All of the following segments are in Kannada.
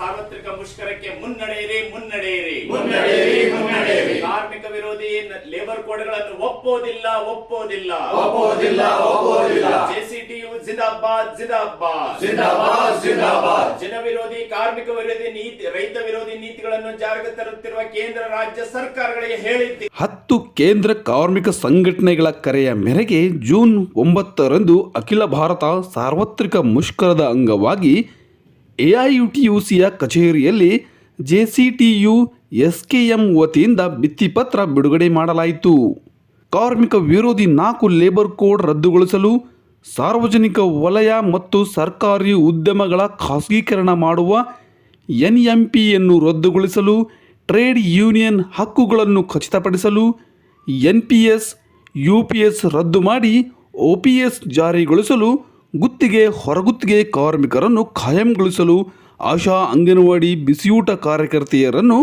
ಸಾರ್ವತ್ರಿಕ ಮುಷ್ಕರಕ್ಕೆ ಮುನ್ನಡೆಯಿರಿ ಮುನ್ನಡೆಯಿರಿ. ಮುನ್ನಡೆಯಿರಿ ಕಾರ್ಮಿಕ ವಿರೋಧಿ ಲೇಬರ್ ಕೋಡ್ಗಳನ್ನು ಒಪ್ಪೋದಿಲ್ಲ ಒಪ್ಪೋದಿಲ್ಲ. ಒಪ್ಪೋದಿಲ್ಲ ಒಪ್ಪೋದಿಲ್ಲ. ಜೆಸಿಟಿಯು ಜಿಂದಾಬಾದ್ ಜಿಂದಾಬಾದ್. ಜಿಂದಾಬಾದ್ ಜಿಂದಾಬಾದ್. ಜನ ವಿರೋಧಿ ಕಾರ್ಮಿಕ ವಿರೋಧಿ ನೀತಿ ರೈತ ವಿರೋಧಿ ನೀತಿಗಳನ್ನು ಜಾರಿಗೆ ತರುತ್ತಿರುವ ಕೇಂದ್ರ ರಾಜ್ಯ ಸರ್ಕಾರಗಳಿಗೆ ಹೇಳಿದ್ದೆ. ಹತ್ತು ಕೇಂದ್ರ ಕಾರ್ಮಿಕ ಸಂಘಟನೆಗಳ ಕರೆಯ ಮೇರೆಗೆ ಜೂನ್ ಒಂಬತ್ತರಂದು ಅಖಿಲ ಭಾರತ ಸಾರ್ವತ್ರಿಕ ಮುಷ್ಕರದ ಅಂಗವಾಗಿ ಎಐಯುಟಿಯುಸಿಯ ಕಚೇರಿಯಲ್ಲಿ ಜೆಸಿಟಿಯು ಎಸ್ಕೆಎಂ ವತಿಯಿಂದ ಭಿತ್ತಿಪತ್ರ ಬಿಡುಗಡೆ ಮಾಡಲಾಯಿತು. ಕಾರ್ಮಿಕ ವಿರೋಧಿ ನಾಲ್ಕು ಲೇಬರ್ ಕೋಡ್ ರದ್ದುಗೊಳಿಸಲು ಸಾರ್ವಜನಿಕ ವಲಯ ಮತ್ತು ಸರ್ಕಾರಿ ಉದ್ಯಮಗಳ ಖಾಸಗೀಕರಣ ಮಾಡುವ ಎನ್ಎಂಪಿಯನ್ನು ರದ್ದುಗೊಳಿಸಲು ಟ್ರೇಡ್ ಯೂನಿಯನ್ ಹಕ್ಕುಗಳನ್ನು ಖಚಿತಪಡಿಸಲು N P S U P S ರದ್ದು ಮಾಡಿ ಒ ಪಿ ಎಸ್ ಜಾರಿಗೊಳಿಸಲು ಗುತ್ತಿಗೆ, ಹೊರಗುತ್ತಿಗೆ ಕಾರ್ಮಿಕರನ್ನು ಖಾಯಂಗೊಳಿಸಲು ಆಶಾ ಅಂಗನವಾಡಿ ಬಿಸಿಯೂಟ ಕಾರ್ಯಕರ್ತೆಯರನ್ನು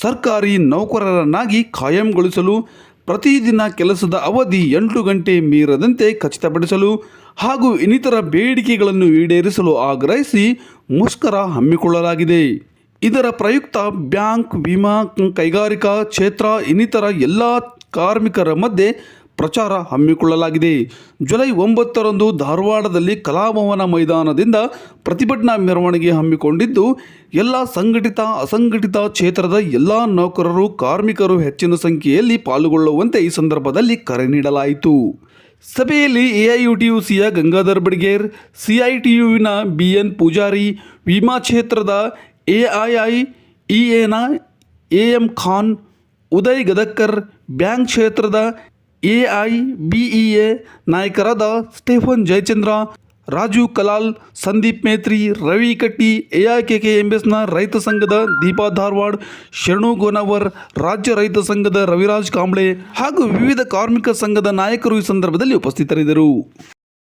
ಸರ್ಕಾರಿ ನೌಕರರನ್ನಾಗಿ ಖಾಯಂಗೊಳಿಸಲು ಪ್ರತಿದಿನ ಕೆಲಸದ ಅವಧಿ ಎಂಟು ಗಂಟೆ ಮೀರದಂತೆ ಖಚಿತಪಡಿಸಲು ಹಾಗೂ ಇನ್ನಿತರ ಬೇಡಿಕೆಗಳನ್ನು ಈಡೇರಿಸಲು ಆಗ್ರಹಿಸಿ ಮುಷ್ಕರ ಹಮ್ಮಿಕೊಳ್ಳಲಾಗಿದೆ. ಇದರ ಪ್ರಯುಕ್ತ ಬ್ಯಾಂಕ್, ವಿಮಾ, ಕೈಗಾರಿಕಾ ಕ್ಷೇತ್ರ, ಇನ್ನಿತರ ಎಲ್ಲ ಕಾರ್ಮಿಕರ ಮಧ್ಯೆ ಪ್ರಚಾರ ಹಮ್ಮಿಕೊಳ್ಳಲಾಗಿದೆ. ಜುಲೈ ಒಂಬತ್ತರಂದು ಧಾರವಾಡದಲ್ಲಿ ಕಲಾಭವನ ಮೈದಾನದಿಂದ ಪ್ರತಿಭಟನಾ ಮೆರವಣಿಗೆ ಹಮ್ಮಿಕೊಂಡಿದ್ದು, ಎಲ್ಲ ಸಂಘಟಿತ, ಅಸಂಘಟಿತ ಕ್ಷೇತ್ರದ ಎಲ್ಲ ನೌಕರರು, ಕಾರ್ಮಿಕರು ಹೆಚ್ಚಿನ ಸಂಖ್ಯೆಯಲ್ಲಿ ಪಾಲ್ಗೊಳ್ಳುವಂತೆ ಈ ಸಂದರ್ಭದಲ್ಲಿ ಕರೆ ನೀಡಲಾಯಿತು. ಸಭೆಯಲ್ಲಿ ಎಐಯುಟಿಯುಸಿಯ ಗಂಗಾಧರ್ ಬಡ್ಗೇರ್, ಸಿಐಟಿಯುವಿನ ಬಿ ಎನ್ ಪೂಜಾರಿ, ವಿಮಾ ಕ್ಷೇತ್ರದ ಎಐಐ ಇಎನ A M Khan, Uday Gadakkar bank ಕ್ಷೇತ್ರದ ಎಐ ಎ ನಾಯಕರಾದ ಸ್ಟೆಫನ್ ಜಯಚಂದ್ರ, ರಾಜು ಕಲಾಲ್, ಸಂದೀಪ್ ಮೇತ್ರಿ, ರವಿ ಕಟ್ಟಿ ಎಐಕೆಕೆಎಂಎಸ್ನ ರೈತ ಸಂಘದ ದೀಪಾ ಧಾರವಾಡ್, ಶರಣು ಗೋನವರ್, ರಾಜ್ಯ ರೈತ ಸಂಘದ ರವಿರಾಜ್ ಕಾಂಬ್ಳೆ ಹಾಗೂ ವಿವಿಧ ಕಾರ್ಮಿಕ ಸಂಘದ ನಾಯಕರು ಈ ಸಂದರ್ಭದಲ್ಲಿ ಉಪಸ್ಥಿತರಿದ್ದರು.